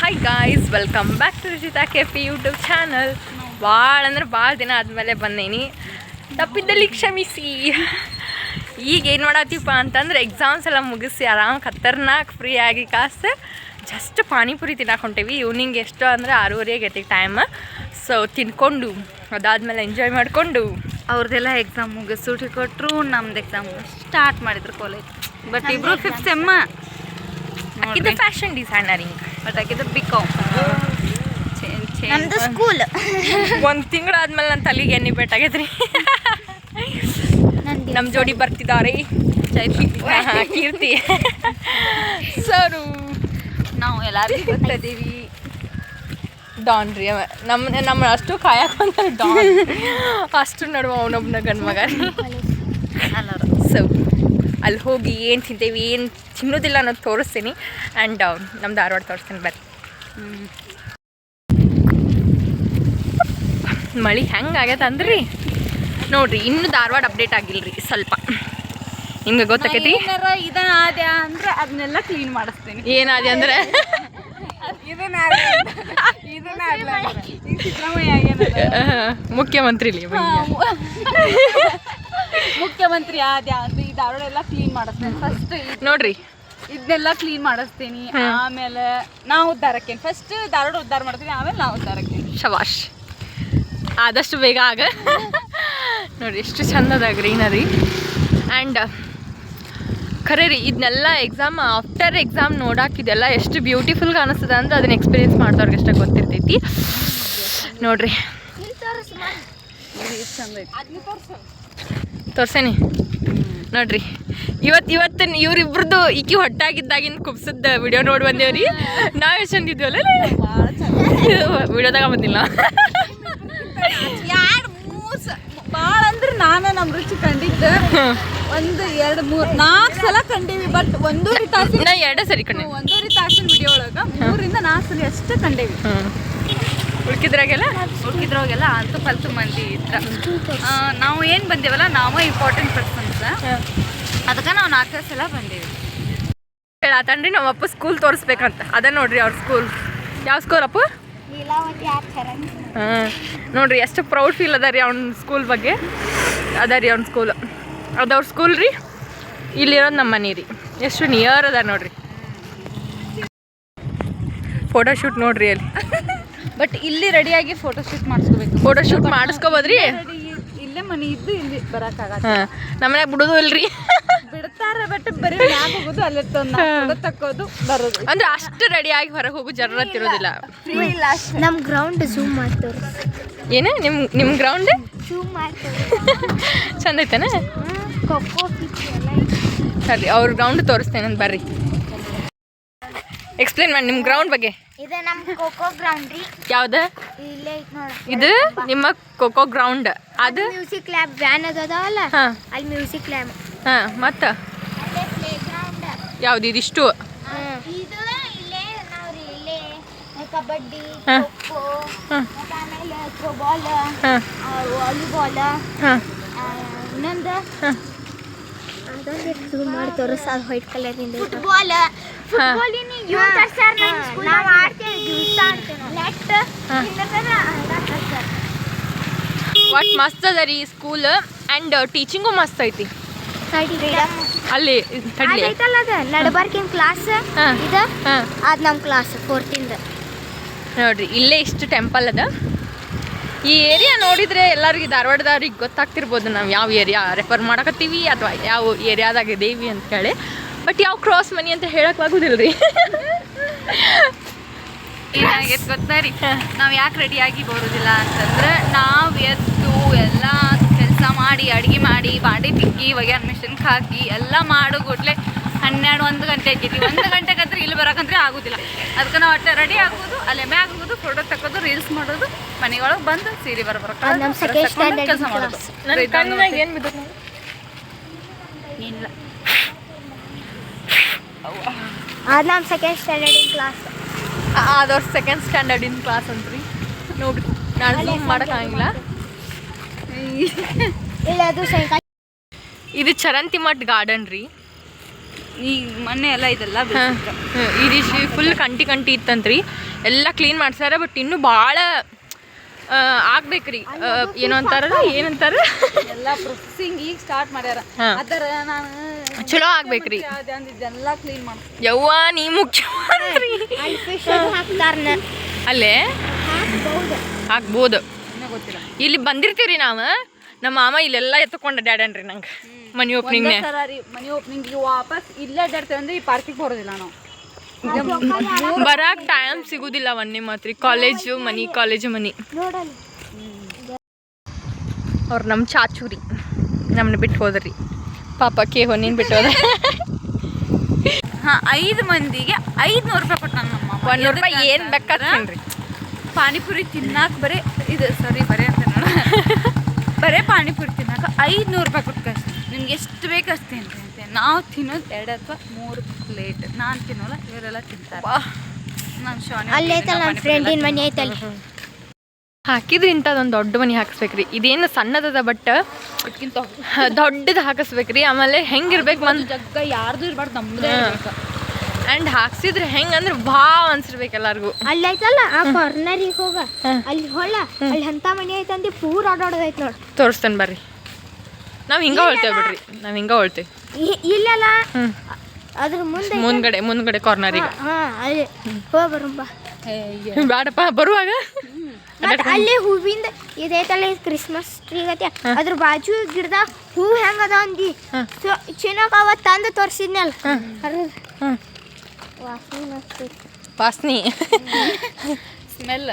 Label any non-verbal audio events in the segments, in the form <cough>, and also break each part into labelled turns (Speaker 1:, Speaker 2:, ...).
Speaker 1: Hi guys welcome back to Ruchita cafe YouTube channel ಭಾಳ ಅಂದ್ರೆ ಭಾಳ ದಿನ ಆದಮೇಲೆ ಬಂದೇನಿ. ತಪ್ಪಿದ್ದಲ್ಲಿ ಕ್ಷಮಿಸಿ. ಈಗ ಏನು ಮಾಡತ್ತೀವಪ್ಪ ಅಂತಂದ್ರೆ ಎಕ್ಸಾಮ್ಸ್ ಎಲ್ಲ ಮುಗಿಸಿ ಆರಾಮ್ ಖತರ್ನಾಕ್ ಫ್ರೀ ಆಗಿ ಕಾಸು ಜಸ್ಟ್ ಪಾನಿಪುರಿ ತಿನ್ನಕ್ಕೆ ಹೊಂಟೇವಿ ಈವ್ನಿಂಗ್ ಎಷ್ಟು ಅಂದರೆ ಆರೂವರೆಗೆ ಗೆತ್ತಿಗೆ ಟೈಮ್ ಸೊ ತಿನ್ಕೊಂಡು ಅದಾದಮೇಲೆ ಎಂಜಾಯ್ ಮಾಡಿಕೊಂಡು.
Speaker 2: ಅವ್ರದ್ದೆಲ್ಲ ಎಕ್ಸಾಮ್ ಮುಗಿಸ್ ಸೂಟಿ ಕೊಟ್ಟರು ನಮ್ದು ಎಕ್ಸಾಮ್ ಸ್ಟಾರ್ಟ್ ಮಾಡಿದ್ರು ಕಾಲೇಜ್ ಬಟ್ ಇಬ್ರು ಫಿಫ್ತ್ ಸೆಮ್ಮ
Speaker 1: ಇದು ಫ್ಯಾಷನ್ ಡಿಸೈನರಿಂಗ್.
Speaker 2: ಬಟ್ ಹಾಕಿದ್ರೆ ಬಿ ಕಾಮ್
Speaker 3: ನಮ್ದು ಸ್ಕೂಲ್
Speaker 1: ಒಂದು ತಿಂಗಳು ಆದ್ಮೇಲೆ ನನ್ನ ತಲೆಗೆ ಎಣ್ಣೆ ಬೆಟ್ಟಾಗೈತ್ರಿ ನಮ್ಮ ಜೋಡಿ ಬರ್ತಿದ್ದಾರೆ ಕೀರ್ತಿ. ಸರು
Speaker 2: ನಾವು ಎಲ್ಲರಿಗೂ ಬರ್ತಿದ್ದೀವಿ
Speaker 1: ಡಾನ್ ರೀ ಅವ. ನಮ್ಮ ನಮ್ಮ ಅಷ್ಟು ಕಾಯಕ್ಕೆ ಡಾನ್ ಅಷ್ಟು ನಡುವ ಅವನೊಬ್ಬನ ಗಂಡು ಮಗ ಸೊ ಅಲ್ಲಿ ಹೋಗಿ ಏನು ತಿಂತೇವಿ ಏನು ತಿನ್ನೋದಿಲ್ಲ ಅನ್ನೋದು ತೋರಿಸ್ತೀನಿ. ಆ್ಯಂಡ್ ನಮ್ಮ ಧಾರವಾಡ ತೋರಿಸ್ತೀನಿ ಬರ್ರಿ. ಮಳೆ ಹೆಂಗೆ ಆಗ್ಯದ ಅಂದ್ರಿ? ನೋಡ್ರಿ ಇನ್ನೂ ಧಾರವಾಡ ಅಪ್ಡೇಟ್ ಆಗಿಲ್ರಿ ಸ್ವಲ್ಪ. ನಿಮ್ಗೆ ಗೊತ್ತಾಕೈತಿ?
Speaker 2: ಆದ್ಯ ಅಂದ್ರೆ ಅದನ್ನೆಲ್ಲ ಕ್ಲೀನ್ ಮಾಡಿಸ್ತೀನಿ.
Speaker 1: ಏನಾದೆ ಅಂದ್ರೆ?
Speaker 2: ಇದನ್ನ ಮುಖ್ಯಮಂತ್ರಿ ಆದ್ಯ ಈ ಧಾರವಾಡ ಎಲ್ಲ ಕ್ಲೀನ್ ಮಾಡಿಸ್ತೇನೆ ಫಸ್ಟ್
Speaker 1: ನೋಡ್ರಿ.
Speaker 2: ಇದನ್ನೆಲ್ಲ ಕ್ಲೀನ್ ಮಾಡಿಸ್ತೀನಿ. ಆಮೇಲೆ ನಾವು ಉದ್ಧಾರಕ್ಕೆ ಫಸ್ಟ್ ಧಾರವಾಡ ಉದ್ಧಾರ ಮಾಡ್ತೀನಿ ಆಮೇಲೆ ನಾವು ಉದ್ಧಾರಕ್ಕೆ
Speaker 1: ಶವಾಶ್ ಆದಷ್ಟು ಬೇಗ ಆಗ. ನೋಡಿ ಎಷ್ಟು ಚಂದದ ಗ್ರೀನರಿ. ಆ್ಯಂಡ್ ಖರೆ ರೀ ಇದನ್ನೆಲ್ಲ ಎಕ್ಸಾಮ್ ಆಫ್ಟರ್ ಎಕ್ಸಾಮ್ ನೋಡಾಕಿದೆಲ್ಲ ಎಷ್ಟು ಬ್ಯೂಟಿಫುಲ್ ಕಾಣಿಸ್ತದೆ ಅಂದ್ರೆ ಅದನ್ನ ಎಕ್ಸ್ಪೀರಿಯನ್ಸ್ ಮಾಡಿದವ್ರಿಗೆ ಅಷ್ಟೇ ಗೊತ್ತಿರ್ತೈತಿ. ನೋಡ್ರಿ.
Speaker 2: ಚಂದ
Speaker 1: ತೋರ್ಸೇನಿ. ನೋಡ್ರಿ. ಇವತ್ತು ಇವತ್ತು ಇವ್ರಿಬ್ರದ್ದು ಈಕಿ ಹೊಟ್ಟಾಗಿದ್ದಾಗಿನ ಕುಬ್ಸದ ವಿಡಿಯೋ ನೋಡಿ ಬಂದೇವ್ರಿ. ನಾವು ಎಷ್ಟು ಚಂದಿದ್ವಲ್ಲ ವಿಡಿಯೋದಾಗ ಬಂದಿಲ್ಲ.
Speaker 2: ಭಾಳ ಅಂದ್ರೆ ನಾನು ನಮ್ಮ ರುಚಿ ಕಂಡಿದ್ದೆ. ಒಂದು ಎರಡು ಮೂರು ನಾಲ್ಕು ಸಲ ಕಂಡೀವಿ ಬಟ್ ಒಂದೂವರೆ ತಾಸಿನ
Speaker 1: ಎರಡೇ ಸರಿ ಕಂಡು.
Speaker 2: ಒಂದೂವರೆ ತಾಸಿನ ವಿಡಿಯೋ ಒಳಗೆ ಮೂರಿಂದ ನಾಲ್ಕು ಸಲ ಅಷ್ಟೇ ಕಂಡೇವಿ.
Speaker 1: ಹ್ಞೂ ಉಳ್ಕಿದ್ರಾಗೆಲ್ಲ
Speaker 2: ಅಂತ ಅಂತೂ ಫಲ್ತು ಮಂದಿ ಇದ್ರ. ನಾವು ಏನು ಬಂದೇವಲ್ಲ ನಾವು ಇಂಪಾರ್ಟೆಂಟ್ ಪರ್ಸನ್ಸ್ ಅದಕ್ಕೆ ನಾವು ನಾಲ್ಕು ಸಲ ಬಂದೇವಿ.
Speaker 1: ಹೇಳತ್ತನ್ರಿ ನಮ್ಮ ಅಪ್ಪ ಸ್ಕೂಲ್ ತೋರಿಸ್ಬೇಕಂತ. ಅದ ನೋಡ್ರಿ ಅವ್ರ ಸ್ಕೂಲ್ ಯಾವ ಸ್ಕೂಲ್ ಅಪ್ಪ? ಹಾಂ ನೋಡ್ರಿ ಎಷ್ಟು ಪ್ರೌಡ್ ಫೀಲ್ ಅದ ರೀ ಅವ್ನ ಸ್ಕೂಲ್ ಬಗ್ಗೆ. ಅದ ರೀ ಅವ್ನ ಸ್ಕೂಲ್ ಅದು ಅವ್ರ ಸ್ಕೂಲ್ ರೀ. ಇಲ್ಲಿರೋದು ನಮ್ಮ ಮನೆ ರೀ. ಎಷ್ಟು ನಿಯರ್ ಅದ ನೋಡ್ರಿ. ಫೋಟೋಶೂಟ್ ನೋಡ್ರಿ ಅಲ್ಲಿ.
Speaker 2: ಬಟ್ ಇಲ್ಲಿ ರೆಡಿಯಾಗಿ ಫೋಟೋ ಶೂಟ್ ಮಾಡಿಸ್ಕೋಬೇಕು.
Speaker 1: ಫೋಟೋ ಶೂಟ್ ಮಾಡಿಸ್ಕೋಬೋದ್ರಿ?
Speaker 2: ಇಲ್ಲೇ ಮನೆ ಇದ್ದು ಇಲ್ಲಿ ಬರೋಕ್ಕಾಗತ್ತೆ
Speaker 1: ನಮ್ಮನೆ ಬಿಡೋದು ಇಲ್ರಿ.
Speaker 2: ಬಿಡ್ತಾರೆ ಬಟ್ ಬರೀ ಮ್ಯಾಗ ಹೋಗೋದು ಅಲ್ಲೇ ತಂದು ತಕ್ಕೋದು ಬರೋದು.
Speaker 1: ಅಂದ್ರೆ ಅಷ್ಟು ರೆಡಿಯಾಗಿ ಹೊರಗೆ ಹೋಗೋ ಜರೂರತ್ ಇರೋದಿಲ್ಲ.
Speaker 3: ನಮ್ಮ ಗ್ರೌಂಡ್ ಝೂಮ್ ಮಾಡ್ತಾರೆ
Speaker 1: ಏನು ನಿಮ್ಮ ನಿಮ್ಮ ಗ್ರೌಂಡ್
Speaker 3: ಝೂಮ್ ಮಾಡ್ತಾರೆ
Speaker 1: ಚಂದ ಐತೇನ?
Speaker 3: ಖೋಖೋ ಪಿಚ್ ಎಲ್ಲ
Speaker 1: ಸರಿ ಅವ್ರ ಗ್ರೌಂಡ್ ತೋರಿಸ್ತೇನೆ ಅಂತ ಬರ್ರಿ. ಎಕ್ಸ್ಪ್ಲೇನ್ ಮಾಡಿ ನಿಮ್ಮ ಗ್ರೌಂಡ್ ಬಗ್ಗೆ.
Speaker 3: ಇದು ನಮ್ಮ ಕೋಕೋ ಗ್ರೌಂಡ್ ರೀ.
Speaker 1: ಯಾವ್ದು?
Speaker 3: ಇಲ್ಲೇ ಐತ್ ನೋಡ.
Speaker 1: ಇದು ನಿಮ್ಮ ಖೋಖೋ ಗ್ರೌಂಡ್ ಅದು?
Speaker 3: ಮ್ಯೂಸಿಕ್ ಲ್ಯಾಬ್ ವ್ಯಾನ್ ಅದಾವಲ್ಲ?
Speaker 1: ಹಾಂ.
Speaker 3: ಅಲ್ಲಿ ಮ್ಯೂಸಿಕ್ ಲ್ಯಾಬ್
Speaker 1: ಹಾಂ ಮತ್ತು?
Speaker 3: ಅಲ್ಲೇ ಪ್ಲೇ ಗ್ರೌಂಡ್
Speaker 1: ಯಾವ್ದು ಇದಿಷ್ಟು?
Speaker 3: ಇದು ಇಲ್ಲೇ ನಾವ್ರಿ ಇಲ್ಲೇ ಕಬಡ್ಡಿ
Speaker 1: ಹಾ.
Speaker 3: ಖೋಖೋ
Speaker 1: ಹಾಂ.
Speaker 3: ಮತ್ತೆ ಆಮೇಲೆ ಥ್ರೋಬಾಲ್
Speaker 1: ಹಾಂ.
Speaker 3: ವಾಲಿಬಾಲ್
Speaker 1: ಹಾಂ.
Speaker 3: ಇನ್ನೊಂದು?
Speaker 1: ಹಾಂ.
Speaker 3: ಅದೊಂದು ಝೂಮ್ ಮಾಡಿ ತೋರಿಸ ವೈಟ್ ಕಲರಿಂದ ಫುಟ್ಬಾಲ್
Speaker 1: ಹಾಂ.
Speaker 3: ನಾವು ಆಡ್ತೇವೆ ದಿವಸ ಆಡ್ತೇವೆ ನೆಟ್
Speaker 1: ಒಟ್ಟು ಮಸ್ತ್ ಅದ ರೀ ಸ್ಕೂಲ್ ಅಂಡ್ ಟೀಚಿಂಗು ಮಸ್ತ್ ಐತಿ. ಅಲ್ಲಿ ತಡ್ಲಿ
Speaker 3: ಐತಲ್ಲ ಅದ. ನಡಬರ್ಕಿನ ಕ್ಲಾಸ್ ಇದ? ಅದ್ ನಮ್ಮ ಕ್ಲಾಸ್ ಫೋರ್ತಿಂದ
Speaker 1: ನೋಡ್ರಿ ಇಲ್ಲೇ ಇಷ್ಟು ಟೆಂಪಲ್ ಅದ. ಈ ಏರಿಯಾ ನೋಡಿದ್ರೆ ಎಲ್ಲರಿಗೆ ಧಾರವಾಡದವ್ರಿಗೆ ಗೊತ್ತಾಗ್ತಿರ್ಬೋದು ನಾವು ಯಾವ ಏರಿಯಾ ರೆಫರ್ ಮಾಡಕತ್ತೀವಿ ಅಥವಾ ಯಾವ ಏರಿಯಾದಾಗ ದೇವಿ ಅಂತ ಹೇಳಿ ಬಟ್ ಯಾವ ಕ್ರಾಸ್ ಮನಿ ಅಂತ ಹೇಳಕ್ಕಾಗೋದಿಲ್ಲ ರೀ
Speaker 2: ಏನಾಗೈತೆ ಗೊತ್ತಾ ರೀ? ನಾವು ಯಾಕೆ ರೆಡಿಯಾಗಿ ಬರೋದಿಲ್ಲ ಅಂತಂದ್ರೆ ನಾವು ಎದ್ದು ಎಲ್ಲ ಕೆಲಸ ಮಾಡಿ ಅಡುಗೆ ಮಾಡಿ ಬಾಡಿ ತಿಕ್ಕಿ ಒಗ್ಯಾರ ಮಿಷನ್ಗೆ ಹಾಕಿ ಎಲ್ಲ ಮಾಡೋ ಗುಡ್ಲೆ ಹನ್ನೆರಡು ಒಂದು ಗಂಟೆ ಆಕೈತಿ. ಒಂದು ಗಂಟೆಗಂದ್ರೆ ಇಲ್ಲಿ ಬರೋಕಂದ್ರೆ ಆಗೋದಿಲ್ಲ. ಅದಕ್ಕೆ ನಾವು ಒಟ್ಟೆ ರೆಡಿ ಆಗೋದು ಅಲ್ಲೇ ಮ್ಯಾಗ ಹೋಗೋದು ಫೋಟೋ ತಕ್ಕೋದು ರೀಲ್ಸ್ ಮಾಡೋದು ಮನೆಯೊಳಗೆ ಬಂದು ಸೀರೆ
Speaker 3: standard
Speaker 2: ಕೆಲಸ. ಮಾಡೋದು
Speaker 1: ನನ್ನ ಕಣ್ಣಾಗ ಏನು ಬಿದ್ದು
Speaker 2: ಇಲ್ಲ
Speaker 3: ಅದ್ ನಮ್ಮ ಸೆಕೆಂಡ್ ಸ್ಟ್ಯಾಂಡರ್ಡ್ ಕ್ಲಾಸ್
Speaker 1: ಅದವ್ರ ಸೆಕೆಂಡ್ ಸ್ಟ್ಯಾಂಡರ್ಡಿನ ಕ್ಲಾಸ್ ಅಂತ್ರಿ. ನೋಡ್ರಿ ನಾನು ಝೂಮ್ ಮಾಡೋಕ್ಕಾಗಿಲ್ಲ
Speaker 3: ಇಲ್ಲ ಅದು
Speaker 1: ಇದು ಚರಂತಿ ಮಠ್ ಗಾರ್ಡನ್ ರೀ.
Speaker 2: ಈ ಮೊನ್ನೆ ಎಲ್ಲ ಇದೆಲ್ಲ ಇದು
Speaker 1: ಇದಿಷ್ಟು ಫುಲ್ ಕಂಟಿ ಕಂಟಿ ಇತ್ತಂತ್ರಿ. ಎಲ್ಲ ಕ್ಲೀನ್ ಮಾಡ್ಸ್ಯಾರ ಬಟ್ ಇನ್ನೂ ಭಾಳ ಆಗ್ಬೇಕ್ರಿ. ಏನೋ ಅಂತಾರಲ್ಲ ಏನಂತಾರ?
Speaker 2: ಎಲ್ಲ ಪ್ರೊಸೆಸಿಂಗ್ ಈಗ ಸ್ಟಾರ್ಟ್ ಮಾಡ್ಯಾರ. ಅದರ ನಾನು
Speaker 1: ಚಲೋ ಆಗ್ಬೇಕ್ರಿ.
Speaker 2: ಅಂದಿದ್ದೆಲ್ಲ ಕ್ಲೀನ್ ಮಾಡ್
Speaker 1: ಯವ್ವ ನೀ ಮುಖ್ಯಮಂತ್ರಿ
Speaker 3: ಅಲ್ಲಿ
Speaker 1: ಆಗ್ಬೋದು. ಇಲ್ಲಿ ಬಂದಿರ್ತೀವಿ ನಾವು. ನಮ್ಮ ಮಾಮ ಇಲ್ಲೆಲ್ಲ ಎತ್ಕೊಂಡು ಡ್ಯಾಡನ್ರಿ ನಂಗೆ. ಮನಿ
Speaker 2: ರೀ ಮನೆ ಓಪನಿಂಗ್ ವಾಪಸ್ ಇಲ್ಲೇ ಅಡ್ಡಾಡ್ತೇವೆ ಅಂದ್ರೆ ಈ ಪಾರ್ಕಿಗೆ ಬರೋದಿಲ್ಲ ನಾವು.
Speaker 1: ಬರಾಕ್ ಟೈಮ್ ಸಿಗುದಿಲ್ಲ ಒಂದೇ ಮಾತ್ರಿ. ಕಾಲೇಜು ಮನಿ ಕಾಲೇಜು ಮನಿ. ಅವ್ರ ನಮ್ಮ ಚಾಚೂರಿ. ನಮ್ಮನ್ನ ಬಿಟ್ಟು ಹೋದ್ರಿ. ಪಾಪ ಕೇ ಹೊನ್ನಿನ ಬಿಟ್ಟು ಹೋದ.
Speaker 2: ಹಾ ಐದು ಮಂದಿಗೆ ಐದ್ನೂರು ರೂಪಾಯಿ ಕೊಟ್ಟು ನಮ್ಮ ಅಮ್ಮ.
Speaker 1: ಒಂದ್ ರೂಪಾಯಿ ಏನು ಬೇಕಾದ್ರಿ
Speaker 2: ಪಾನಿಪುರಿ ತಿನ್ನಾಕ ಬರೀ ಇದು ಸಾರಿ ಬರೇ ಅಂತ ಬರೇ ಪಾನಿಪುರಿ ತಿನ್ನಾಕ ಐದುನೂರು ರೂಪಾಯಿ ಕೊಟ್ಟು ಕಳಿಸ್ತೀನಿ ನಿಮ್ಗೆ ಎಷ್ಟು ಬೇಕು ಅಷ್ಟು ತಿಂತೀನಿ ಅಂತೆ ನಾವು ತಿನ್ನೋದು ಎರಡು ಅಥವಾ ಮೂರು ಪ್ಲೇಟ್ ನಾನು ತಿನ್ನೋಲ್ಲ ಇವರೆಲ್ಲ ತಿಂತಾರೆ. ನಾನು ಶಾನೆ
Speaker 3: ಅಲ್ಲಿ ಐತಲ್ಲ ಮನೆ
Speaker 1: ಹಾಕಿದ್ರೆ ಇಂಥದ್ದೊಂದು ದೊಡ್ಡ ಮನಿ ಹಾಕಿಸ್ಬೇಕ್ರಿ. ಇದೇನು ಸಣ್ಣದದ ಬಟ್ ದೊಡ್ಡದು ಹಾಕಿಸ್ಬೇಕ್ರಿ. ಆಮೇಲೆ ಹೆಂಗಿರ್ಬೇಕು ಒಂದು
Speaker 2: ಜಗ್ಗ ಯಾರ್ದು ಇರ್ಬಾರ್ದು ನಮ್ದೇ
Speaker 1: ಆ್ಯಂಡ್ ಹಾಕ್ಸಿದ್ರೆ ಹೆಂಗೆ ಅಂದ್ರೆ ಭಾವ ಅನ್ಸಿರ್ಬೇಕು ಎಲ್ಲಾರ್ಗು.
Speaker 3: ಅಲ್ಲಿ ಐತಲ್ಲ ಆ ಕಾರ್ನರಿಗೆ ಹೋಗ. ಅಲ್ಲಿ ಹೊಳ ಅಲ್ಲಿ ಅಂತ ಮನಿ ಐತಂದಿ ಪೂರ ಆಡಾಡೋದೈತ್ ನೋಡಿ.
Speaker 1: ತೋರಿಸ್ತೇನೆ ಬರ್ರಿ. ನಾವು ಹಿಂಗೆ ಹೊಳ್ತೇವೆ ಬಿಡ್ರಿ. ನಾವು ಹಿಂಗೆ ಹೊಳ್ತೇವೆ
Speaker 3: ಇಲ್ಲಲ್ಲ. ಅದ್ರ ಮುಂದೆ
Speaker 1: ಮುಂದ್ಗಡೆ ಮುಂದ್ಗಡೆ ಕಾರ್ನರಿಗೆ ಬೇಡಪ್ಪ ಬರುವಾಗ?
Speaker 3: ಅಲ್ಲಿ ಹೂವಿಂದ ಇದೈತಲ್ಲ ತಲೆ ಕ್ರಿಸ್ಮಸ್ ಟ್ರೀ ಗತಿ. ಅದ್ರ ಬಾಜು ಗಿಡದ ಹೂ ಹೆಂಗ ಅದ? ಅಂದಿ ಚಿನ್ನಕ್ ಅವತ್ ತಂದು ತೋರ್ಸಿದ್ನಲ್ಲ. ವಾಸನಿ
Speaker 2: ಸ್ಮೆಲ್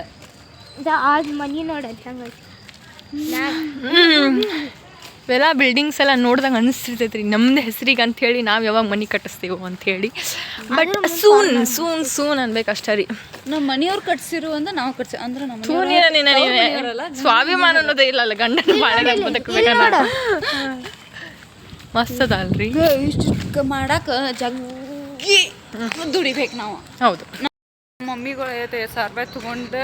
Speaker 3: ಇದ ಆದ್ ಮನಿ ನೋಡಲ್ಲಿ ಹೆಂಗೈತಿ
Speaker 1: ಇವೆಲ್ಲ ಬಿಲ್ಡಿಂಗ್ಸ್ ಎಲ್ಲ ನೋಡ್ದಂಗೆ ಅನಿಸ್ತಿರ್ತೈತ್ರಿ. ನಮ್ದು ಹೆಸರಿಗೆ ಅಂತ ಹೇಳಿ ನಾವು ಯಾವಾಗ ಮನೆ ಕಟ್ಟಿಸ್ತೀವೋ ಅಂತ ಹೇಳಿ. ಬಟ್ ಸೂನ್ ಸೂನ್ ಸೂನ್ ಅನ್ಬೇಕು ಅಷ್ಟೇ ರೀ.
Speaker 2: ನಮ್ಮ ಮನೆಯವ್ರು ಕಟ್ಸಿರು ಅಂದ್ರೆ ನಾವು ಕಟ್ಸಿ ಅಂದ್ರೆ ನಮ್ಮ
Speaker 1: ಸ್ವಾಭಿಮಾನ ಅನ್ನೋದೇ ಇಲ್ಲಲ್ಲ ಗಂಡನ ಬಾಳೆ ಬದುಕಬೇಕನ್ನ ಮಸ್ತ್ ಅದಲ್ರಿ.
Speaker 2: ಇಷ್ಟು ಮಾಡಕ್ಕೆ ಜಗ್ಗಿ ದುಡಿಬೇಕು ನಾವು.
Speaker 1: ಹೌದು.
Speaker 2: ಮಮ್ಮಿಗಳು ಐತೆ ಸಾವಿರ ರೂಪಾಯಿ ತೊಗೊಂಡು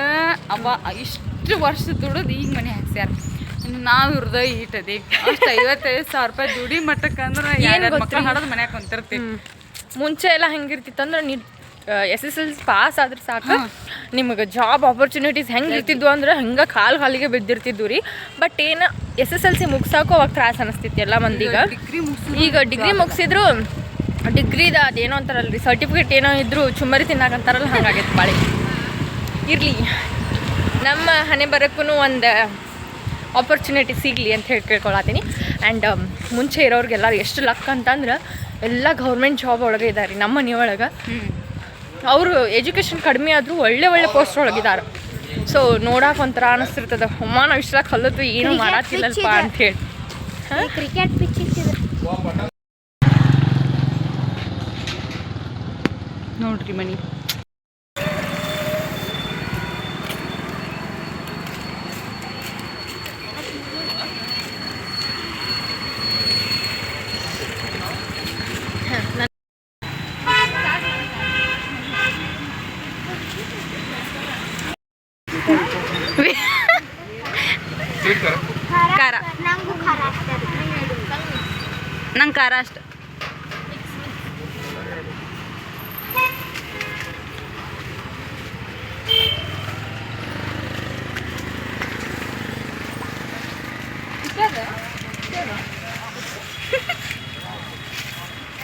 Speaker 2: ಅವ ಇಷ್ಟು ವರ್ಷ ದುಡಿದು ಈಗ ಮನೆ ಹಾಕ್ಸ್ಯಾರ. ನಾವು ಹೃದಯ ಈಟದಿ. ಅಷ್ಟು ಐವತ್ತೈದು ಸಾವಿರ ರೂಪಾಯಿ ದುಡಿ ಮಟ್ಟಕ್ಕಂದ್ರೆ ಎರಡು ಮಕ್ಕಳು ಹಾಡೋದು ಮನ್ಯಾಗ ಕುಂತಿರ್ತೀವಿ
Speaker 1: ಮುಂಚೆ ಎಲ್ಲ ಹೆಂಗಿರ್ತಿತ್ತಂದ್ರೆ ನೀ ಎಸ್ ಎಸ್ ಎಲ್ ಪಾಸ್ ಆದ್ರೆ ಸಾಕು. ನಿಮಗೆ ಜಾಬ್ ಆಪರ್ಚುನಿಟೀಸ್ ಹೆಂಗೆ ಇರ್ತಿದ್ವು ಅಂದ್ರೆ ಹಂಗೆ ಕಾಲು ಕಾಲಿಗೆ ಬಿದ್ದಿರ್ತಿದ್ವು ರೀ. ಬಟ್ ಏನು ಎಸ್ ಎಸ್ ಎಲ್ ಸಿ ಮುಗ್ಸಾಕೋ ಅವಾಗ ತ್ರಾಸ ಅನಿಸ್ತಿತ್ತು ಎಲ್ಲ ಮಂದಿಗೆ. ಈಗ ಡಿಗ್ರಿ ಮುಗಿಸಿದ್ರು ಡಿಗ್ರಿದ ಅದೇನೋ ರೀ ಸರ್ಟಿಫಿಕೇಟ್ ಏನೋ ಇದ್ರು ಚುಮ್ಮರಿ ತಿನ್ನಾಕಂತಾರಲ್ಲ ಹಂಗಾಗೈತೆ ಬಾಳೆ. ಇರಲಿ. ನಮ್ಮ ಹಣೆ ಬರೋಕ್ಕೂ ಒಂದು ಆಪರ್ಚುನಿಟಿ ಸಿಗಲಿ ಅಂತ ಹೇಳಿ ಕೇಳ್ಕೊಳತ್ತೀನಿ. ಆ್ಯಂಡ್ ಮುಂಚೆ ಇರೋರಿಗೆಲ್ಲ ಎಷ್ಟು ಲಕ್ ಅಂತಂದ್ರೆ ಎಲ್ಲ ಗೌರ್ಮೆಂಟ್ ಜಾಬ್ ಒಳಗೆ ಇದ್ದಾರೆ ರೀ ನಮ್ಮ ಒಳಗೆ. ಅವರು ಎಜುಕೇಷನ್ ಕಡಿಮೆ ಆದರೂ ಒಳ್ಳೆ ಒಳ್ಳೆ ಪೋಸ್ಟ್ ಒಳಗಿದ್ದಾರೆ ಸೊ ನೋಡಕ್ಕೆ ಒಂಥರ ಅನಿಸ್ತಿರ್ತದೆ. ಅಮ್ಮ ನಾವು ಇಷ್ಟೆಲ್ಲ ಕಲಿತು ಏನು
Speaker 3: ಮಾಡತ್ತಿಲ್ಲಪ್ಪ
Speaker 1: ಮಾಡತ್ತಿಲ್ಲಲ್ಪ. ಅಂತ ಹೇಳಿ.
Speaker 3: ಕ್ರಿಕೆಟ್ ಪಿಚ್
Speaker 2: ನೋಡ್ರಿ ಮನಿ.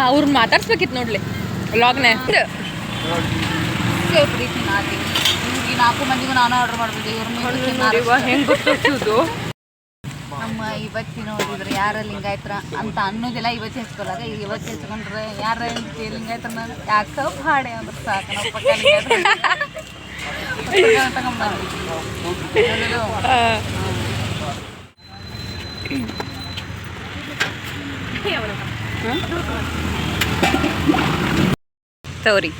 Speaker 1: ಅವ್ರನ್ನ ಮಾತಾಡ್ಸ್ಬೇಕಿತ್ತು ನೋಡ್ಲಿ
Speaker 2: ಲಾಗ್ನೆ ಪ್ರೀತಿ ಇವ್ರಿಗೆ ನಾಲ್ಕು ಮಂದಿಗೂ ನಾನು ಆರ್ಡರ್ ಮಾಡ್ಬಿಟ್ಟು ಇವ್ರ
Speaker 1: ಹೆಂಗೆ
Speaker 2: ನಮ್ಮ ಇವತ್ತಿನ ನೋಡಿದ್ರೆ ಯಾರ ಲಿಂಗಾಯತ್ರ ಅಂತ ಅನ್ನೋದಿಲ್ಲ ಇವತ್ತು ಹೆಚ್ಕೊಳಾಗ ಇವತ್ತು ಹೆಚ್ಕೊಂಡ್ರೆ ಯಾರ ಲಿಂಗಾಯತ್ರ ಯಾಕ ಹಾಡೆ ಅಂದ್ರೆ ಸಾಕು. ನಾವು ಪಕ್ಕ ಲಿಂಗಾಯತ್ರ. <laughs> ತೋರಿ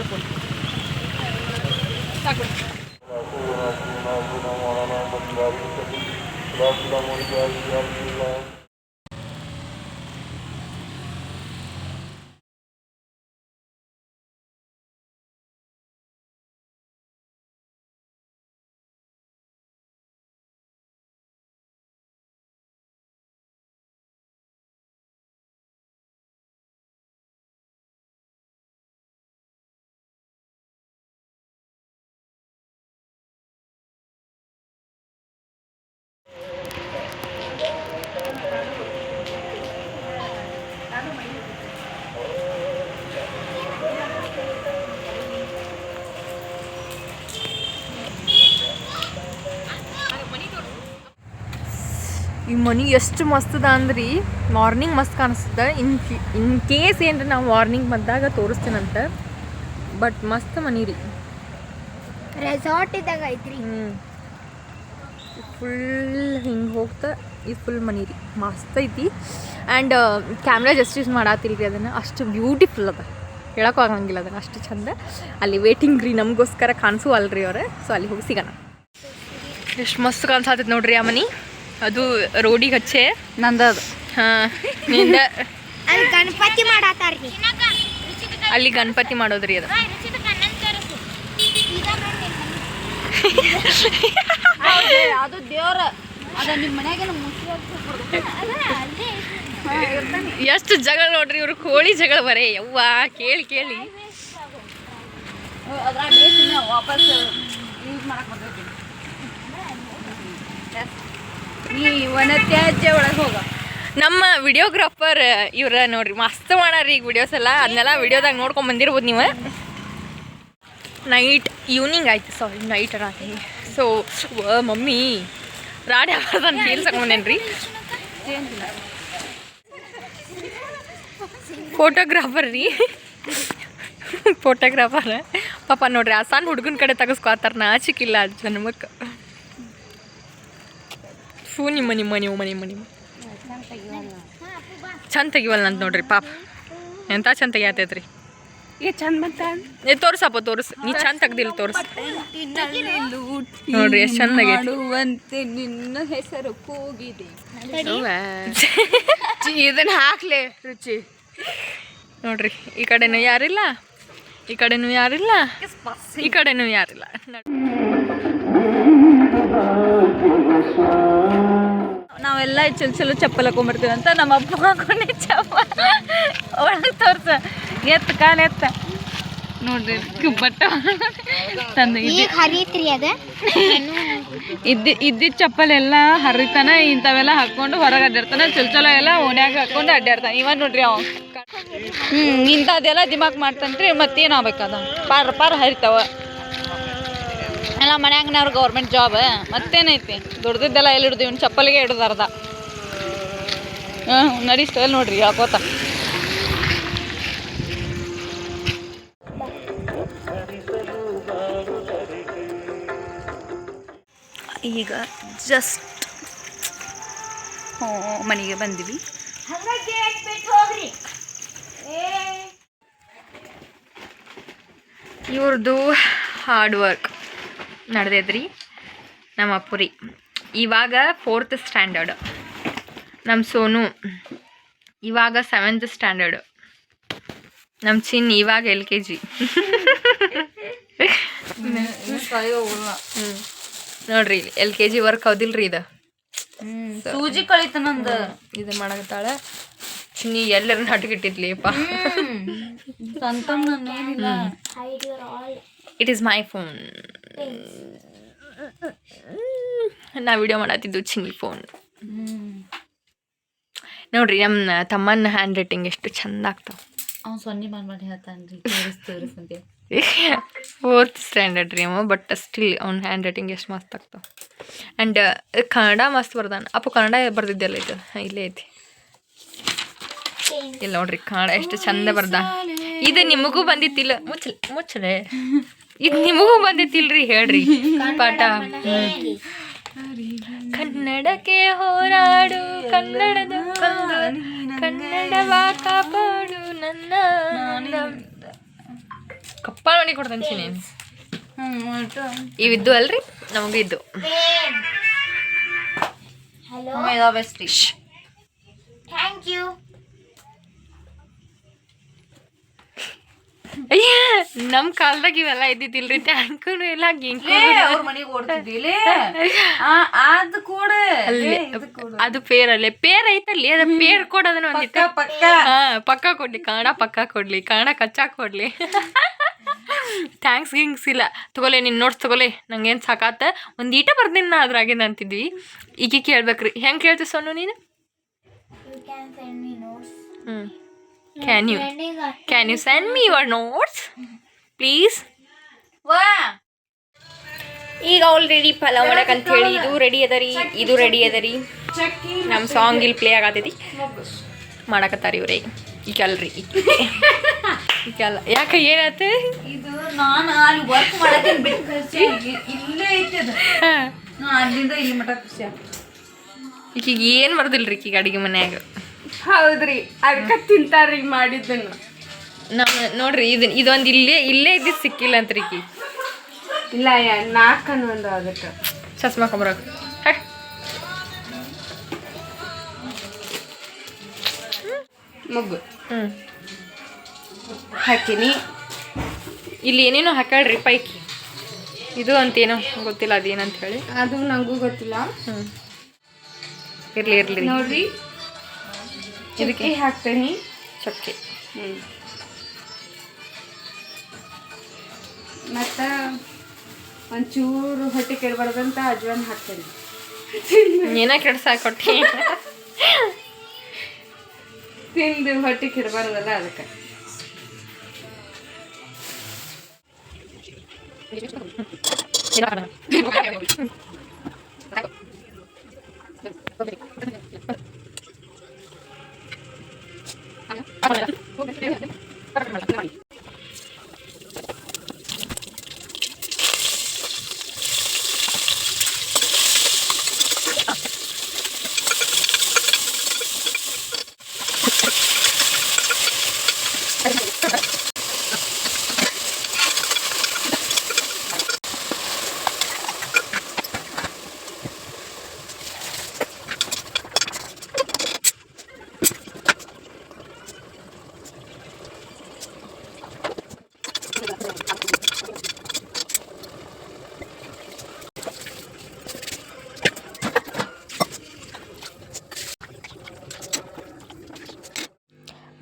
Speaker 1: ಈ ಮನಿ ಎಷ್ಟು ಮಸ್ತ್ ಅದ ಅಂದ್ರಿ ಮಾರ್ನಿಂಗ್ ಮಸ್ತ್ ಕಾಣಿಸ್ತದ. ಇನ್ ಇನ್ ಕೇಸ್ ಏನ್ರಿ ನಾವು ಮಾರ್ನಿಂಗ್ ಬಂದಾಗ ತೋರಿಸ್ತೀನಂತ. ಬಟ್ ಮಸ್ತ್ ಮನಿ ರೀ.
Speaker 3: ರೆಸಾರ್ಟ್ ಇದ್ದಾಗ ಐತ್ರಿ.
Speaker 1: ಹ್ಞೂ ಫುಲ್ ಹಿಂಗೆ ಹೋಗ್ತಾ ಈ ಫುಲ್ ಮನಿ ರೀ. ಮಸ್ತ್ ಐತಿ. ಆ್ಯಂಡ್ ಕ್ಯಾಮ್ರಾ ಜಸ್ಟಿಸ್ ರೀ ಅದನ್ನು. ಅಷ್ಟು ಬ್ಯೂಟಿಫುಲ್ ಅದ. ಹೇಳಕ್ಕೂ ಆಗಂಗಿಲ್ಲ ಅದನ್ನು. ಅಷ್ಟು ಚಂದ. ಅಲ್ಲಿ ವೇಟಿಂಗ್ ರೀ. ನಮಗೋಸ್ಕರ ಕಾಣಿಸು ಅಲ್ರಿ ಅವ್ರೆ. ಸೊ ಅಲ್ಲಿ ಹೋಗಿ ಸಿಗೋಣ. ಎಷ್ಟು ಮಸ್ತ್ ಕಾಣಿಸ್ತದೆ ನೋಡ್ರಿ ಆ ಮನಿ. ಅದು ರೋಡಿಗೆ ಹಚ್ಚೆ
Speaker 2: ನಂದದು.
Speaker 1: ಹಾಂ ನಿಂದ.
Speaker 3: ಅಲ್ಲಿ ಗಣಪತಿ ಮಾಡತ್ತಾರ್ರಿ
Speaker 1: ಅಲ್ಲಿ ಗಣಪತಿ ಮಾಡೋದ್ರಿ ಅದು.
Speaker 2: ಅದು ದೇವ್ರ. ಅದ ನಿಮ್ಮ ಮನ್ಯಾಗ
Speaker 1: ಎಷ್ಟು ಜಗಳ ನೋಡ್ರಿ ಇವ್ರು ಕೋಳಿ ಜಗಳ ಬರೇ. ಯವ್ವ ಕೇಳಿ ಕೇಳಿ.
Speaker 2: ವಾಪಸ್ ಯೂಸ್ ಮಾಡಕ್ ನೀ ವನತ್ಯಾಜ್ಯ ಒಳಗೆ ಹೋಗ.
Speaker 1: ನಮ್ಮ ವಿಡಿಯೋಗ್ರಾಫರ್ ಇವ್ರ ನೋಡ್ರಿ, ಮಸ್ತ್ ಮಾಡಾರಿ ಈಗ ವಿಡಿಯೋಸ್ ಎಲ್ಲ. ಅದನ್ನೆಲ್ಲ ವಿಡಿಯೋದಾಗ ನೋಡ್ಕೊಂಡ್ ಬಂದಿರ್ಬೋದು ನೀವು. ನೈಟ್ ಈವ್ನಿಂಗ್ ಆಯ್ತು. ಸಾರಿ ನೈಟ್ ರಾತ್ರಿ. ಸೊ ಮಮ್ಮಿ, ರಾಡಿ ಆಗ್ಬಾರ್ದು ಫೀಲ್ ಫೋಟೋಗ್ರಾಫರ್ ರೀ. ಫೋಟೋಗ್ರಾಫರ್ ಪಾಪ ನೋಡ್ರಿ ಆ ಸಣ್ಣ ಹುಡುಗನ ಕಡೆ ತೆಗೆಸ್ಕೊತಾರ ನಾಚಿಕಿಲ್ಲ ಜನ್ಮಕ್ಕೆ ಫೂ ನಿಮ್ಮ ನಿಮ್ಮ ನಿಮ್ಮ ನಿಮ್ಮ ನಿಮ್ಮ ಚಂದ ತೆಗಿವಲ್ಲ ಅಂತ ನೋಡ್ರಿ ಪಾಪ. ಎಂತ ಚಂದ ತೆಗಿಯತೈತ್ರಿ?
Speaker 2: ಈಗ ಚಂದ ಬಂತ?
Speaker 1: ಏ ತೋರ್ಸಪ್ಪ ತೋರ್ಸು. ನೀ ಚಂದ ತೆಗ್ದಿಲ್ಲ ತೋರ್ಸು. ನೋಡ್ರಿ ಎಷ್ಟು ಚಂದ.
Speaker 2: ಮಾಡುವಂತೆ ನಿನ್ನ ಹೆಸರು ಕೂಗಿದೆ. <laughs>
Speaker 1: ಇದನ್ನ ಹಾಕ್ಲೆ ರುಚಿ. ನೋಡ್ರಿ ಈ ಕಡೆನೂ ಯಾರಿಲ್ಲ? ಈ ಕಡೆನೂ ಯಾರಿಲ್ಲ? ಈ ಕಡೆನೂ ಯಾರಿಲ್ಲ?
Speaker 2: ನಾವೆಲ್ಲ ಚಲೋ ಚಲೋ ಚಪ್ಪಲ್ ಹಾಕೊಂಡ್ಬರ್ತೀವಿ ಅಂತ ನಮ್ಮ ಅಪ್ಪ ಹಾಕೊಂಡೆ ಚಪ್ಪಲ್ ಒಳಗೆ ತೋರ್ಸ. ಎತ್ತ ಕಾಲ ಎತ್ತ ನೋಡ್ರಿ ಬಟ್ಟ ತಂದು
Speaker 3: ಈಗ ಹರಿತ್ರಿ ಅದ?
Speaker 2: ಇದ್ದಿ ಇದ್ದಿದ್ದ ಚಪ್ಪಲ್ ಎಲ್ಲ ಹರಿತಾನ ಇಂಥವೆಲ್ಲ ಹಾಕೊಂಡು ಹೊರಗೆ ಅಡ್ಡಾಡ್ತಾನ. ಚಲೋ ಚಲೋ ಎಲ್ಲ ಓಣ್ಯಾಗ ಹಾಕೊಂಡು ಅಡ್ಡಾಡ್ತಾನೆ. ಇವ ನೋಡ್ರಿ ಅವ. ಹ್ಞೂ ಇಂಥದ್ದೆಲ್ಲ ದಿಮಾಕ್ ಮಾಡ್ತಾನ್ರಿ ಮತ್ತೇನು ಆಗ್ಬೇಕದ ಪಾರ್ ಪಾರ್ ಹರಿತಾವ. ಎಲ್ಲ ಮನ್ಯಾಗನವ್ರು ಗೌರ್ಮೆಂಟ್ ಜಾಬ್ ಮತ್ತೇನೈತಿ? ದುಡ್ದಿದ್ದೆಲ್ಲ ಎಲ್ಲಿ ಹಿಡ್ದು ಇವ್ನು ಚಪ್ಪಲಿಗೆ ಹಿಡ್ದು ಅರ್ಧ. ಹ್ಞೂ ನಡಿ ಸ್ಟೈಲ್ ನೋಡ್ರಿ ಯಾಕೋತ ಈಗ ಜಸ್ಟ್ ಮನೆಗೆ ಬಂದಿವಿ.
Speaker 1: ಇವ್ರದ್ದು ಹಾರ್ಡ್ ವರ್ಕ್ ನಡೆದೈತ್ರಿ ನಮ್ಮ ಅಪ್ಪುರಿ ಇವಾಗ ಫೋರ್ತ್ ಸ್ಟ್ಯಾಂಡರ್ಡ್ ನಮ್ಮ ಸೋನು ಇವಾಗ ಸೆವೆಂತ್ ಸ್ಟ್ಯಾಂಡರ್ಡ್ ನಮ್ಮ ಚಿನ್ ಇವಾಗ ಎಲ್ ಕೆ ಜಿ. ನೋಡ್ರಿ ಎಲ್ ಕೆ ಜಿ ವರ್ಕ್ ಹೌದಿಲ್ರಿ ಇದು?
Speaker 2: ಸೂಜಿ ಕಳಿತ ನಂದು.
Speaker 1: ಇದು ಮಾಡಕತ್ತಾಳೆ. ಚಿನ್ನಿ ಎಲ್ಲರೂ ಹಟ್ಗಿಟ್ಟಿದ್ಲಿಪ್ಪ ಇಟ್ ಈಸ್ ಮೈ ಫೋನ್ ನಾ ವಿಡಿಯೋ ಮಾಡತ್ತಿದ್ದು ಚಿಂಗಿ ಫೋನ್ ನೋಡ್ರಿ ನಮ್ಮ ತಮ್ಮನ ಹ್ಯಾಂಡ್ ರೈಟಿಂಗ್ ಎಷ್ಟು ಚಂದ ಆಗ್ತಾವ.
Speaker 2: ಅವ್ನು ಸೊನ್ನೆ ಮಾಡಿ ಮಾಡಿ ಹೇಳ್ತಾನ್ರಿ
Speaker 1: ಫೋರ್ತ್ ಸ್ಟ್ಯಾಂಡರ್ಡ್ ರೀ ಅವ ಬಟ್ ಸ್ಟಿಲ್ ಅವ್ನ ಹ್ಯಾಂಡ್ ರೈಟಿಂಗ್ ಎಷ್ಟು ಮಸ್ತ್ ಆಗ್ತಾವ. ಆ್ಯಂಡ್ ಕನ್ನಡ ಮಸ್ತ್ ಬರ್ದಾನ. ಅಪ್ಪ ಕನ್ನಡ ಬರ್ದಿದ್ದೆಲ್ಲ ಇದು? ಇಲ್ಲೇ ಐತಿ. ಇಲ್ಲ ನೋಡ್ರಿ ಕನ್ನಡ ಎಷ್ಟು ಚಂದ ಬರ್ದ ಇದು ನಿಮಗೂ ಬಂದಿತ್ತಿಲ್ಲ. ಮುಚ್ಚಲ್ ಮುಚ್ಚಲೆ. <laughs> ಇದು ನಿಮಗೂ ಬಂದಿತ್ತಿಲ್ರಿ ಹೇಳ್ರಿ. ಪಾಠ. ಕನ್ನಡಕ್ಕೆ ಹೋರಾಡು ಕನ್ನಡದ ಕನ್ನಡ ಕನ್ನಡವ ಕಾಪಾಡು ನನ್ನ ಕಪ್ಪ ಮಾಡಿ ಕೊಡ್ತೀನಿ ಇವಿದ್ದು ಅಲ್ರಿ? ನಮಗೂ ಇದ್ದು.
Speaker 3: Hello.
Speaker 1: ನಮ್ಮ ಕಾಲದಾಗ ಇವೆಲ್ಲ ಇದ್ದಿದ್ದಿಲ್ರಿ ಟ್ಯಾಂಕನು ಇಲ್ಲ
Speaker 2: ಅದ್ ಕೂಡ.
Speaker 1: ಅಲ್ಲಿ ಅದು ಪೇರ್ ಅಲ್ಲೇ ಪೇರ್ ಐತಲ್ಲಿ ಅದ ಪೇರ್ ಕೊಡೋದನ್ನ ಒಂದಿತ್ತು
Speaker 2: ಪಕ್ಕ
Speaker 1: ಹಾ ಪಕ್ಕ ಕೊಡ್ಲಿ ಕನ್ನಡ ಪಕ್ಕ ಕೊಡ್ಲಿ ಕನ್ನಡ ಕಚ್ಚಾ ಕೊಡ್ಲಿ. <laughs> ಥ್ಯಾಂಕ್ಸ್ ಗಿಂಗ್ಸ್ ಇಲ್ಲ. ತಗೊಲೆ ನಿನ್ನ ನೋಟ್ಸ್ ತಗೊಲೆ ನಂಗೇನು ಸಾಕಾತ. ಒಂದು ಈಟ ಬರ್ದಿನ ನಾ ಅದ್ರಾಗಿಂದ ಅಂತಿದ್ವಿ. ಈಗ ಕೇಳ್ಬೇಕ್ರಿ. ಹೆಂಗೆ ಕೇಳ್ತಿ ಸೊನ್ನು ನೀನು?
Speaker 3: You can send me notes.
Speaker 1: Please? Can you
Speaker 3: Sending a
Speaker 1: can you send me your notes please
Speaker 2: ವಾ.
Speaker 1: ಈಗ ಆಲ್ರೆಡಿ ಪಲಾವ್ ಮಾಡಕ್ ಅಂತ ಹೇಳಿ. ಇದು ರೆಡಿ ಅದ ರೀ ಇದು ರೆಡಿ ಅದ ರೀ. ನಮ್ಮ ಸಾಂಗ್ ಇಲ್ಲಿ ಪ್ಲೇ ಆಗತೈತಿ. ಮಾಡಕತ್ತಾರ ಇವ್ರೆ. ಈಗ ಅಲ್ರಿ ಈಗ ಅಲ್ಲ ಯಾಕೆ ಏನತ್ತೆ
Speaker 2: ಇದು ನಾನು ಅಲ್ಲಿ ವರ್ಕ್ ಮಾಡಕ್ಕೆ ಬಿಟ್ಟು ಕಳ್ಸಿ ಇಲ್ಲೇ ಐತೆ ಅದು. ಅಲ್ಲಿಂದ ಇಲ್ಲಿ ಮಟ ಖುಷಿ
Speaker 1: ಈಗ ಏನು ಬರ್ದಿಲ್ರಿ ಈಗ ಅಡುಗೆ ಮನ್ಯಾಗ?
Speaker 4: ಹೌದ್ರಿ ಅದಕ್ಕೆ ತಿಂತಾರ್ರಿ ಮಾಡಿದ್ದನ್ನು.
Speaker 1: ನಮ್ಮ ನೋಡ್ರಿ ಇದು ಇದೊಂದು ಇಲ್ಲೇ ಇಲ್ಲೇ ಇದ್ದಿದ್ದು ಸಿಕ್ಕಿಲ್ಲ ಅಂತ ರೀ ಈಕಿ.
Speaker 4: ಇಲ್ಲ ನಾಲ್ಕನ್ ಒಂದು ಅದಕ್ಕೆ.
Speaker 1: ಚಸ್ಮಾ ಕಂಬ್ರಾಗ
Speaker 4: ಮಗ್ಗು.
Speaker 1: ಹ್ಞೂ
Speaker 4: ಹಾಕಿನಿ.
Speaker 1: ಇಲ್ಲಿ ಏನೇನೋ ಹಾಕ್ಯಾಳ್ರಿ ಪೈಕಿ? ಇದು ಅಂತೇನೋ ಗೊತ್ತಿಲ್ಲ ಅದೇನಂತ ಹೇಳಿ.
Speaker 4: ಅದು ನಂಗೂ ಗೊತ್ತಿಲ್ಲ.
Speaker 1: ಹ್ಞೂ ಇರ್ಲಿ ಇರ್ಲಿ.
Speaker 4: ನೋಡ್ರಿ. ಇದಕ್ಕೆ ಹಾಕ್ತೀನಿ.
Speaker 1: ಚಕ್ಕೆ.
Speaker 4: ಮತ್ತು ಮತ್ತ ಒಂಚೂರು ಹೊಟ್ಟೆ ಕೆಡಬಾರ್ದಂತ ಅಜ್ವಾನ್ ಹಾಕ್ತೀನಿ.
Speaker 1: ಏನ ಕೆಡ್ಸ ಕೊಟ್ಟಿ.
Speaker 4: ತಿಂದು ಹೊಟ್ಟೆ ಕೆಡಬಾರ್ದಲ್ಲ ಅದಕ್ಕೆ. <laughs> Vamos lá.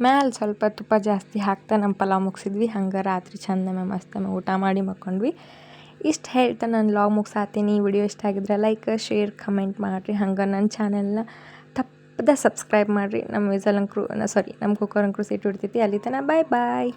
Speaker 1: ಮ್ಯಾಲೆ ಸ್ವಲ್ಪ ತುಪ್ಪ ಜಾಸ್ತಿ ಹಾಕ್ತಾ ನಮ್ಮ ಪಲಾವ್ ಮುಗಿಸಿದ್ವಿ. ಹಂಗೆ ರಾತ್ರಿ ಚಂದ ಮಸ್ತ್ ಊಟ ಮಾಡಿ ಮಕ್ಕೊಂಡ್ವಿ. ಇಷ್ಟು ಹೇಳ್ತಾ ನಾನು ಲಾಗ್ ಮುಗಿಸಾತೀನಿ. ವಿಡಿಯೋ ಇಷ್ಟ ಆಗಿದ್ರೆ ಲೈಕ್ ಶೇರ್ ಕಮೆಂಟ್ ಮಾಡಿರಿ. ಹಂಗೆ ನನ್ನ ಚಾನೆಲ್ನ ತಪ್ಪದ ಸಬ್ಸ್ಕ್ರೈಬ್ ಮಾಡಿರಿ. ನಮ್ಮ ವಿಸಲ್ ಅಂಕ್ರು ಸಾರಿ ನಮ್ಮ ಕುಕ್ಕರ್ ಅಂಕ್ರು ಸೀಟ್ ಹಿಡ್ತೈತಿ ಅಲ್ಲಿ ತನಕ ಬಾಯ್ ಬಾಯ್